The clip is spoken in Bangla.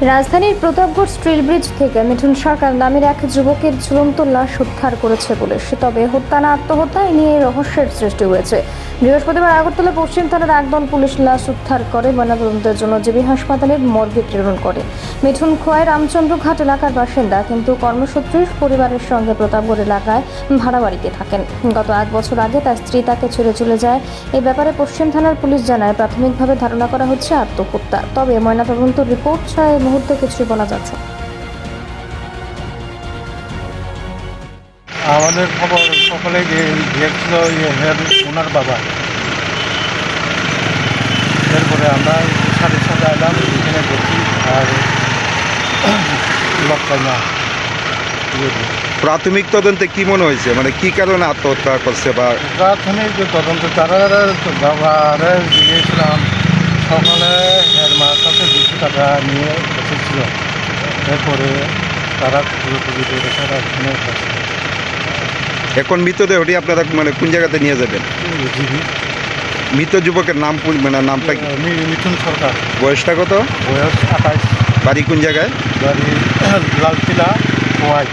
রাজধানীর প্রতাপগড় স্ট্রিল ব্রিজ থেকে মিঠুন সরকার নামের এক যুবকের ঝুলন্ত লাশ উদ্ধার করেছে পুলিশ। তবে হত্যা না আত্মহত্যা নিয়ে রহস্যের সৃষ্টি হয়েছে। বৃহস্পতিবার আগরতলা পশ্চিম থানার একদল পুলিশ লাশ উদ্ধার করে ময়নাতদন্তের জন্য জিবি হাসপাতালের মর্গে প্রেরণ করে। মিঠুন খোয়াই, রামচন্দ্রঘাট এলাকার বাসিন্দা, কিন্তু কর্মসূত্রে পরিবারের সঙ্গে প্রতাপগড় এলাকায় ভাড়া বাড়িতে থাকেন। গত এক বছর আগে তার স্ত্রী তাকে ছেড়ে চলে যায়। এ ব্যাপারে পশ্চিম থানার পুলিশ জানায়, প্রাথমিকভাবে ধারণা করা হচ্ছে আত্মহত্যা। তবে ময়নাতদন্ত রিপোর্ট ছাড়া এই মুহূর্তে কিছুই বলা যাচ্ছে আমাদের খবর সকলে গিয়ে- গিয়েছিল হের ওনার বাবা। এরপরে আমরা সাড়ে সাথে এলাম এখানে দেখি আর। প্রাথমিক তদন্তে কি মনে হয়েছে? মানে কি কারণে আত্মহত্যা করছে বা প্রাথমিক যে তদন্ত তারা জিজ্ঞেছিলাম সকালে হের মার কাছে দুশো টাকা নিয়ে এসেছিল। এরপরে তারা খুঁজে খুঁজে তারা এখানে মৃতদেহ মৃতদেহটি আপনারা মানে কোন জায়গাতে নিয়ে যাবেন? মৃত যুবকের নাম মানে নামটা কি? মিথুন সরকার। বয়সটা কত? বয়স আঠাশ বাড়ি কোন জায়গায়? বাড়ি লালকিলা হোয়াইট